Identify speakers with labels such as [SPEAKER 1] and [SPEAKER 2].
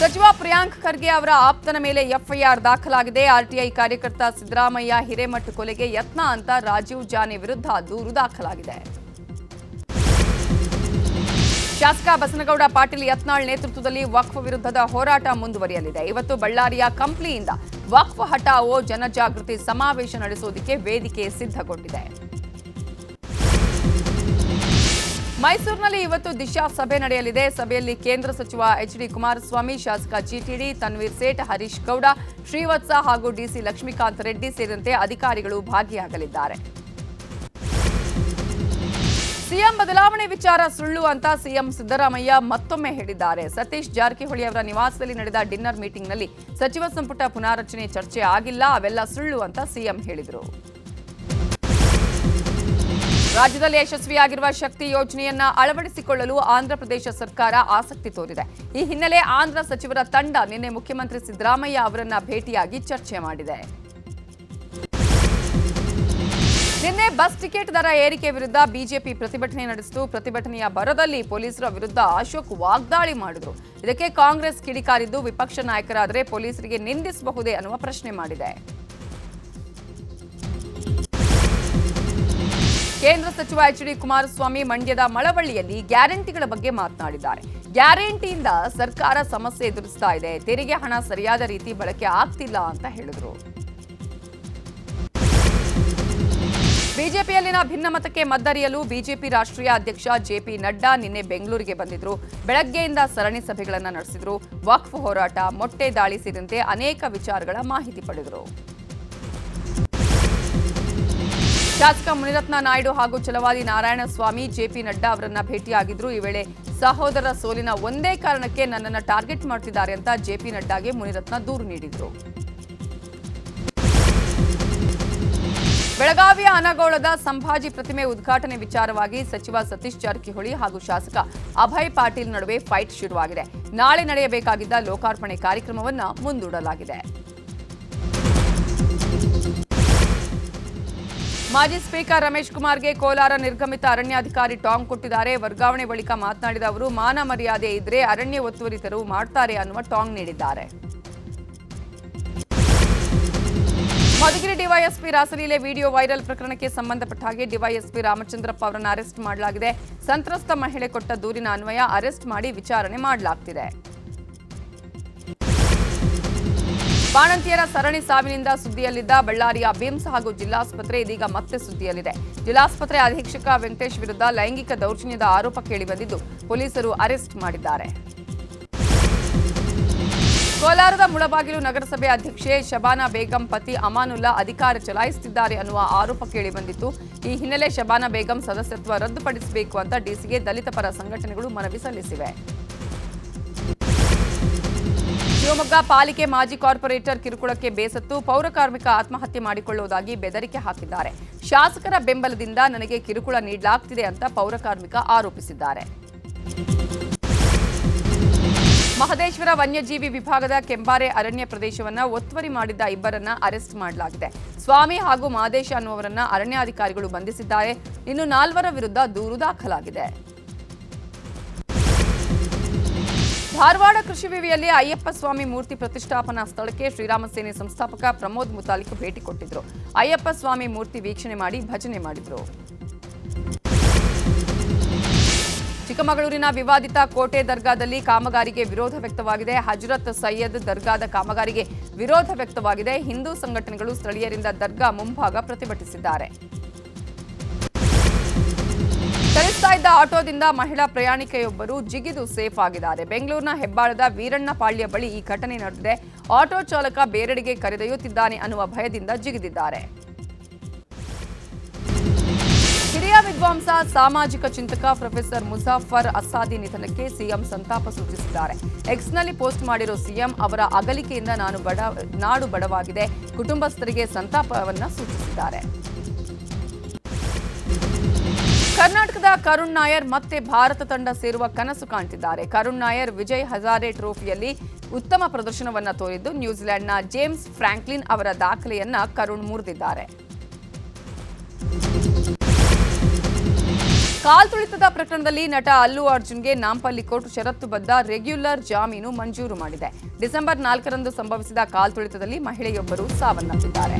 [SPEAKER 1] ಸಚಿವ ಪ್ರಿಯಾಂಕ್ ಖರ್ಗೆ ಅವರ ಆಪ್ತನ ಮೇಲೆ ಎಫ್ಐಆರ್ ದಾಖಲಾಗಿದೆ. ಆರ್ಟಿಐ ಕಾರ್ಯಕರ್ತ ಸಿದ್ದರಾಮಯ್ಯ ಹಿರೇಮಠ್ ಕೊಲೆಗೆ ಯತ್ನ ಅಂತ ರಾಜೀವ್ ಜಾನೆ ವಿರುದ್ಧ ದೂರು ದಾಖಲಾಗಿದೆ. ಶಾಸಕ ಬಸನಗೌಡ ಪಾಟೀಲ್ ಯತ್ನಾಳ್ ನೇತೃತ್ವದಲ್ಲಿ ವಕ್ಫ್ ವಿರುದ್ಧದ ಹೋರಾಟ ಮುಂದುವರಿಯಲಿದೆ. ಇವತ್ತು ಬಳ್ಳಾರಿಯ ಕಂಪ್ಲಿಯಿಂದ ವಕ್ಫ್ ಹಟಾವೋ ಜನಜಾಗೃತಿ ಸಮಾವೇಶ ನಡೆಸುವುದಕ್ಕೆ ವೇದಿಕೆ ಸಿದ್ಧಗೊಂಡಿದೆ. ಮೈಸೂರಿನಲ್ಲಿ ಇವತ್ತು ದಿಶಾ ಸಭೆ ನಡೆಯಲಿದೆ. ಸಭೆಯಲ್ಲಿ ಕೇಂದ್ರ ಸಚಿವ ಎಚ್ ಡಿ ಕುಮಾರಸ್ವಾಮಿ, ಶಾಸಕ ಜಿಟಿಡಿ ತನ್ವೀರ್ ಸೇಠ್, ಹರೀಶ್ ಗೌಡ, ಶ್ರೀವತ್ಸ ಹಾಗೂ ಡಿಸಿ ಲಕ್ಷ್ಮೀಕಾಂತ್ ರೆಡ್ಡಿ ಸೇರಿದಂತೆ ಅಧಿಕಾರಿಗಳು ಭಾಗಿಯಾಗಲಿದ್ದಾರೆ. ಸಿಎಂ ಬದಲಾವಣೆ ವಿಚಾರ ಸುಳ್ಳು ಅಂತ ಸಿಎಂ ಸಿದ್ದರಾಮಯ್ಯ ಮತ್ತೊಮ್ಮೆ ಹೇಳಿದ್ದಾರೆ. ಸತೀಶ್ ಜಾರಕಿಹೊಳಿ ಅವರ ನಿವಾಸದಲ್ಲಿ ನಡೆದ ಡಿನ್ನರ್ ಮೀಟಿಂಗ್ನಲ್ಲಿ ಸಚಿವ ಸಂಪುಟ ಪುನಾರಚನೆ ಚರ್ಚೆ ಆಗಿಲ್ಲ, ಅವೆಲ್ಲ ಸುಳ್ಳು ಅಂತ ಸಿಎಂ ಹೇಳಿದರು. ರಾಜ್ಯದಲ್ಲಿ ಯಶಸ್ವಿಯಾಗಿರುವ ಶಕ್ತಿ ಯೋಜನೆಯನ್ನ ಅಳವಡಿಸಿಕೊಳ್ಳಲು ಆಂಧ್ರಪ್ರದೇಶ ಸರ್ಕಾರ ಆಸಕ್ತಿ ತೋರಿದೆ. ಈ ಹಿನ್ನೆಲೆ ಆಂಧ್ರ ಸಚಿವರ ತಂಡ ನಿನ್ನೆ ಮುಖ್ಯಮಂತ್ರಿ ಸಿದ್ದರಾಮಯ್ಯ ಅವರನ್ನ ಭೇಟಿಯಾಗಿ ಚರ್ಚೆ ಮಾಡಿದೆ. ನಿನ್ನೆ ಬಸ್ ಟಿಕೆಟ್ ದರ ಏರಿಕೆ ವಿರುದ್ಧ ಬಿಜೆಪಿ ಪ್ರತಿಭಟನೆ ನಡೆಸಿತು. ಪ್ರತಿಭಟನೆಯ ಬರದಲ್ಲಿ ಪೊಲೀಸರ ವಿರುದ್ಧ ಅಶೋಕ್ ವಾಗ್ದಾಳಿ ಮಾಡಿದ್ರು. ಇದಕ್ಕೆ ಕಾಂಗ್ರೆಸ್ ಕಿಡಿಕಾರಿದ್ದು ವಿಪಕ್ಷ ನಾಯಕರಾದರೆ ಪೊಲೀಸರಿಗೆ ನಿಂದಿಸಬಹುದೇ ಅನ್ನುವ ಪ್ರಶ್ನೆ ಮಾಡಿದೆ. ಕೇಂದ್ರ ಸಚಿವ ಎಚ್ ಡಿ ಕುಮಾರಸ್ವಾಮಿ ಮಂಡ್ಯದ ಮಳವಳ್ಳಿಯಲ್ಲಿ ಗ್ಯಾರಂಟಿಗಳ ಬಗ್ಗೆ ಮಾತನಾಡಿದ್ದಾರೆ. ಗ್ಯಾರಂಟಿಯಿಂದ ಸರ್ಕಾರ ಸಮಸ್ಯೆ ಎದುರಿಸ್ತಾ ಇದೆ. ತೆರಿಗೆ ಹಣ ಸರಿಯಾದ ರೀತಿ ಬಳಕೆ ಆಗ್ತಿಲ್ಲ ಅಂತ ಹೇಳಿದರು. ಬಿಜೆಪಿಯಲ್ಲಿನ ಭಿನ್ನಮತಕ್ಕೆ ಮದ್ದರಿಯಲು ಬಿಜೆಪಿ ರಾಷ್ಟ್ರೀಯ ಅಧ್ಯಕ್ಷ ಜೆಪಿ ನಡ್ಡಾ ನಿನ್ನೆ ಬೆಂಗಳೂರಿಗೆ ಬಂದಿದ್ರು. ಬೆಳಗ್ಗೆಯಿಂದ ಸರಣಿ ಸಭೆಗಳನ್ನು ನಡೆಸಿದ್ರು. ವಕ್ಫ್ ಹೋರಾಟ, ಮೊಟ್ಟೆ ದಾಳಿ ಸೇರಿದಂತೆ ಅನೇಕ ವಿಚಾರಗಳ ಮಾಹಿತಿ ಪಡೆದರು. ಶಾಸಕ ಮುನಿರತ್ನ ನಾಯ್ಡು ಹಾಗೂ ಚಲವಾದಿ ನಾರಾಯಣಸ್ವಾಮಿ ಜೆಪಿ ನಡ್ಡಾ ಅವರನ್ನ ಭೇಟಿಯಾಗಿದ್ರು. ಈ ವೇಳೆ ಸಹೋದರ ಸೋಲಿನ ಒಂದೇ ಕಾರಣಕ್ಕೆ ನನ್ನನ್ನು ಟಾರ್ಗೆಟ್ ಮಾಡ್ತಿದ್ದಾರೆ ಅಂತ ಜೆಪಿ ನಡ್ಡಾಗೆ ಮುನಿರತ್ನ ದೂರು ನೀಡಿದ್ರು. ಬೆಳಗಾವಿಯ ಅನಗೋಳದ ಸಂಭಾಜಿ ಪ್ರತಿಮೆ ಉದ್ಘಾಟನೆ ವಿಚಾರವಾಗಿ ಸಚಿವ ಸತೀಶ್ ಜಾರಕಿಹೊಳಿ ಹಾಗೂ ಶಾಸಕ ಅಭಯ್ ಪಾಟೀಲ್ ನಡುವೆ ಫೈಟ್ ಶುರುವಾಗಿದೆ. ನಾಳೆ ನಡೆಯಬೇಕಾಗಿದ್ದ ಲೋಕಾರ್ಪಣೆ ಕಾರ್ಯಕ್ರಮವನ್ನು ಮುಂದೂಡಲಾಗಿದೆ. ಮಾಜಿ ಸ್ಪೀಕರ್ ರಮೇಶ್ ಕುಮಾರ್ಗೆ ಕೋಲಾರ ನಿರ್ಗಮಿತ ಅರಣ್ಯಾಧಿಕಾರಿ ಟಾಂಗ್ ಕೊಟ್ಟಿದ್ದಾರೆ. ವರ್ಗಾವಣೆ ಬಳಿಕ ಮಾತನಾಡಿದ ಅವರು, ಮಾನ ಮರ್ಯಾದೆ ಇದ್ರೆ ಅರಣ್ಯ ಒತ್ತುವರಿ ತೆರವು ಮಾಡ್ತಾರೆ ಅನ್ನುವ ಟಾಂಗ್ ನೀಡಿದ್ದಾರೆ. ಮಧುಗಿರಿ ಡಿವೈಎಸ್ಪಿ ರಾಸಲೀಲೆ ವಿಡಿಯೋ ವೈರಲ್ ಪ್ರಕರಣಕ್ಕೆ ಸಂಬಂಧಪಟ್ಟ ಹಾಗೆ ಡಿವೈಎಸ್ಪಿ ರಾಮಚಂದ್ರಪ್ಪ ಅವರನ್ನು ಅರೆಸ್ಟ್ ಮಾಡಲಾಗಿದೆ. ಸಂತ್ರಸ್ತ ಮಹಿಳೆ ಕೊಟ್ಟ ದೂರಿನ ಅನ್ವಯ ಅರೆಸ್ಟ್ ಮಾಡಿ ವಿಚಾರಣೆ ಮಾಡಲಾಗ್ತಿದೆ. ಬಾಣಂತಿಯರ ಸರಣಿ ಸಾವಿನಿಂದ ಸುದ್ದಿಯಲ್ಲಿದ್ದ ಬಳ್ಳಾರಿಯ ಬಿಮ್ಸ್ ಹಾಗೂ ಜಿಲ್ಲಾಸ್ಪತ್ರೆ ಇದೀಗ ಮತ್ತೆ ಸುದ್ದಿಯಲ್ಲಿದೆ. ಜಿಲ್ಲಾಸ್ಪತ್ರೆ ಅಧೀಕ್ಷಕ ವೆಂಕಟೇಶ್ ವಿರುದ್ಧ ಲೈಂಗಿಕ ದೌರ್ಜನ್ಯದ ಆರೋಪ ಕೇಳಿಬಂದಿದ್ದು ಪೊಲೀಸರು ಅರೆಸ್ಟ್ ಮಾಡಿದ್ದಾರೆ. ಕೋಲಾರದ ಮುಳಬಾಗಿಲು ನಗರಸಭೆ ಅಧ್ಯಕ್ಷೆ ಶಬಾನಾ ಬೇಗಂ ಪತಿ ಅಮಾನುಲ್ಲಾ ಅಧಿಕಾರ ಚಲಾಯಿಸುತ್ತಿದ್ದಾರೆ ಅನ್ನುವ ಆರೋಪ ಕೇಳಿಬಂದಿತ್ತು. ಈ ಹಿನ್ನೆಲೆ ಶಬಾನಾ ಬೇಗಂ ಸದಸ್ಯತ್ವ ರದ್ದುಪಡಿಸಬೇಕು ಅಂತ ಡಿಸಿಗೆ ದಲಿತ ಪರ ಸಂಘಟನೆಗಳು ಮನವಿ ಸಲ್ಲಿಸಿವೆ. ಶಿವಮೊಗ್ಗ ಪಾಲಿಕೆ ಮಾಜಿ ಕಾರ್ಪೊರೇಟರ್ ಕಿರುಕುಳಕ್ಕೆ ಬೇಸತ್ತು, ಪೌರ ಕಾರ್ಮಿಕ ಆತ್ಮಹತ್ಯೆ ಮಾಡಿಕೊಳ್ಳುವುದಾಗಿ ಬೆದರಿಕೆ ಹಾಕಿದ್ದಾರೆ. ಶಾಸಕರ ಬೆಂಬಲದಿಂದ ನನಗೆ ಕಿರುಕುಳ ನೀಡಲಾಗ್ತಿದೆ ಅಂತ ಪೌರ ಕಾರ್ಮಿಕ ಆರೋಪಿಸಿದ್ದಾರೆ. ಮಹದೇಶ್ವರ ವನ್ಯಜೀವಿ ವಿಭಾಗದ ಕೆಂಬಾರೆ ಅರಣ್ಯ ಪ್ರದೇಶವನ್ನು ಒತ್ತುವರಿ ಮಾಡಿದ್ದ ಇಬ್ಬರನ್ನ ಅರೆಸ್ಟ್ ಮಾಡಲಾಗಿದೆ. ಸ್ವಾಮಿ ಹಾಗೂ ಮಹದೇಶ ಅನ್ನುವರನ್ನ ಅರಣ್ಯಾಧಿಕಾರಿಗಳು ಬಂಧಿಸಿದ್ದಾರೆ. ಇನ್ನು ನಾಲ್ವರ ವಿರುದ್ಧ ದೂರು ದಾಖಲಾಗಿದೆ. ಧಾರವಾಡ ಕೃಷಿ ವಿವಿಯಲ್ಲಿ ಅಯ್ಯಪ್ಪ ಸ್ವಾಮಿ ಮೂರ್ತಿ ಪ್ರತಿಷ್ಠಾಪನಾ ಸ್ಥಳಕ್ಕೆ ಶ್ರೀರಾಮ ಸೇನೆ ಸಂಸ್ಥಾಪಕ ಪ್ರಮೋದ್ ಮುತಾಲಿಕ್ ಭೇಟಿ ಕೊಟ್ಟಿದ್ರು. ಅಯ್ಯಪ್ಪ ಸ್ವಾಮಿ ಮೂರ್ತಿ ವೀಕ್ಷಣೆ ಮಾಡಿ ಭಜನೆ ಮಾಡಿದ್ರು. ಚಿಕ್ಕಮಗಳೂರಿನ ವಿವಾದಿತ ಕೋಟೆ ದರ್ಗಾದಲ್ಲಿ ಕಾಮಗಾರಿಗೆ ವಿರೋಧ ವ್ಯಕ್ತವಾಗಿದೆ. ಹಜರತ್ ಸೈಯದ್ ದರ್ಗಾದ ಕಾಮಗಾರಿಗೆ ವಿರೋಧ ವ್ಯಕ್ತವಾಗಿದೆ. ಹಿಂದೂ ಸಂಘಟನೆಗಳು ಸ್ಥಳೀಯರಿಂದ ದರ್ಗಾ ಮುಂಭಾಗ ಪ್ರತಿಭಟಿಸಿದ್ದಾರೆ. ಚಲಿಸ್ತಾ ಇದ್ದ ಆಟೋದಿಂದ ಮಹಿಳಾ ಪ್ರಯಾಣಿಕೆಯೊಬ್ಬರು ಜಿಗಿದು ಸೇಫ್ ಆಗಿದ್ದಾರೆ. ಬೆಂಗಳೂರಿನ ಹೆಬ್ಬಾಳದ ವೀರಣ್ಣ ಪಾಳ್ಯ ಬಳಿ ಈ ಘಟನೆ ನಡೆದಿದೆ. ಆಟೋ ಚಾಲಕ ಬೇರೆಡೆಗೆ ಕರೆದೊಯ್ಯುತ್ತಿದ್ದಾನೆ ಅನ್ನುವ ಭಯದಿಂದ ಜಿಗಿದಿದ್ದಾರೆ. ಹಿರಿಯ ವಿದ್ವಾಂಸ, ಸಾಮಾಜಿಕ ಚಿಂತಕ ಪ್ರೊಫೆಸರ್ ಮುಜಾಫರ್ ಅಸಾದಿ ನಿಧನಕ್ಕೆ ಸಿಎಂ ಸಂತಾಪ ಸೂಚಿಸಿದ್ದಾರೆ. ಎಕ್ಸ್ನಲ್ಲಿ ಪೋಸ್ಟ್ ಮಾಡಿರೋ ಸಿಎಂ ಅವರ ಅಗಲಿಕೆಯಿಂದ ನಾನು ಬಡ, ನಾಡು ಬಡವಾಗಿದೆ. ಕುಟುಂಬಸ್ಥರಿಗೆ ಸಂತಾಪವನ್ನು ಸೂಚಿಸಿದ್ದಾರೆ. ಕರ್ನಾಟಕದ ಕರುಣ್ ನಾಯರ್ ಮತ್ತೆ ಭಾರತ ತಂಡ ಸೇರುವ ಕನಸು ಕಾಣ್ತಿದ್ದಾರೆ. ಕರುಣ್ ನಾಯರ್ ವಿಜಯ್ ಹಜಾರೆ ಟ್ರೋಫಿಯಲ್ಲಿ ಉತ್ತಮ ಪ್ರದರ್ಶನವನ್ನ ತೋರಿದ್ದು, ನ್ಯೂಜಿಲೆಂಡ್ನ ಜೇಮ್ಸ್ ಫ್ರಾಂಕ್ಲಿನ್ ಅವರ ದಾಖಲೆಯನ್ನ ಕರುಣ್ ಮುರಿದಿದ್ದಾರೆ. ಕಾಲ್ತುಳಿತದ ಪ್ರಕರಣದಲ್ಲಿ ನಟ ಅಲ್ಲು ಅರ್ಜುನ್ಗೆ ನಾಂಪಲ್ಲಿ ಕೋರ್ಟ್ ಷರತ್ತುಬದ್ಧ ರೆಗ್ಯುಲರ್ ಜಾಮೀನು ಮಂಜೂರು ಮಾಡಿದೆ. ಡಿಸೆಂಬರ್ ನಾಲ್ಕರಂದು ಸಂಭವಿಸಿದ ಕಾಲ್ತುಳಿತದಲ್ಲಿ ಮಹಿಳೆಯೊಬ್ಬರು ಸಾವನ್ನಪ್ಪಿದ್ದಾರೆ.